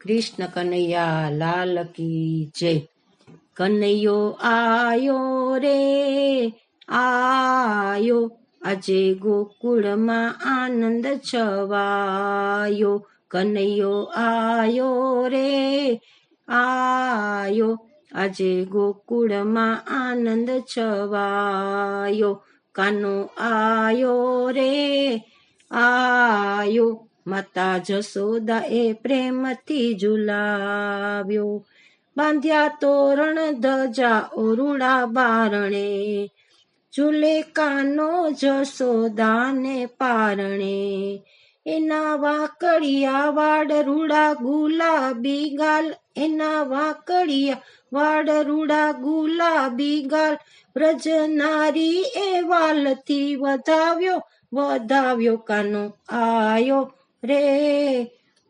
કૃષ્ણ કનૈયા લાલ કી જય. કનૈયો આયો રે, આયો. આજે ગોકુળમાં આનંદ છવાયો. કનૈયો આયો રે, આયો. આજે ગોકુળમાં આનંદ છવાયો. કાનો આયો રે, આયો. માતા જસોદા એ પ્રેમથી ઝુલાવ્યો. બાંધ્યા તોરણ ધજા ઓરુડા બારણે. ઝૂલે કાનો જસોદાને પારણે. એના વાકડિયા વાડ રૂડા ગુલાબી ગાલ. એના વાકડિયા વાડ રૂડા ગુલાબી ગાલ. વ્રજનારી એ વાલથી વધાવ્યો વધાવ્યો કાનો આયો. રે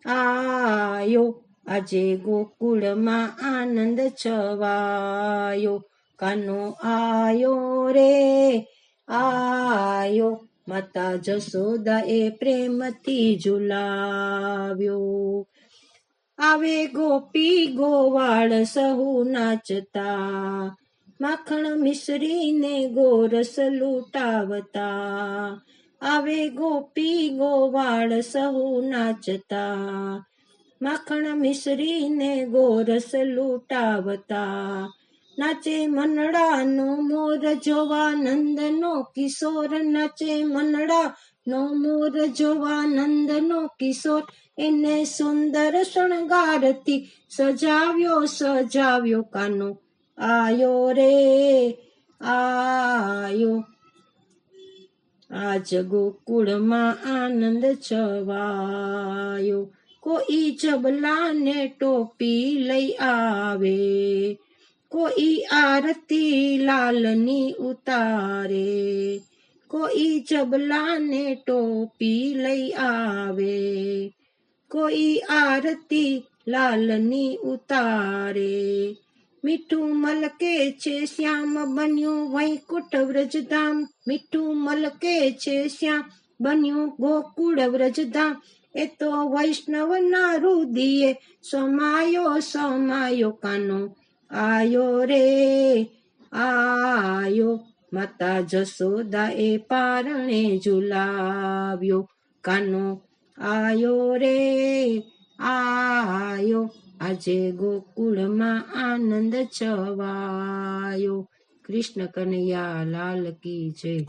આયો. આજે ગોકુળમાં આનંદ છવાયો. કાનો આયો રે આયો. માતા જસોદા એ પ્રેમથી ઝુલાવ્યો. આવે ગોપી ગોવાળ સહુ નાચતા. માખણ મિશ્રીને ગોરસ લૂંટાવતા. આવે ગોપી ગોવાળ સહુ નાચતા. માખણ મિશ્રીને ગોરસ લૂંટાવતા. નાચે મનડાનો મોર જોવા નંદનો કિશોર, નાચે મનડા નો મોર જોવા નંદનો કિશોર. એને સુંદર શણગારથી સજાવ્યો સજાવ્યો કાનો. આયો રે, આયો આજ ગોકુળમાં આનંદ છવાયો. કોઈ જબલાને ટોપી લઈ આવે, કોઈ આરતી લાલની ઉતારે, કોઈ જબલાને ટોપી લઈ આવે, કોઈ આરતી લાલની ઉતારે. મીઠું મલકે છે શ્યામ, બન્યું વૈકુંઠ વ્રજધામ. મીઠું મલકે છે શ્યામ, બન્યું ગોકુળ વ્રજધામ. એ તો વૈષ્ણવના રુદિએ સમાયો સમાયો કાનો. આયો રે, આયો. માતા જસોદા એ પારણે ઝુલાવ્યો કાનો. આયો રે, આયો. આજે ગોકુળમાં આનંદ છવાયો. કૃષ્ણ કનૈયા લાલ કી જય.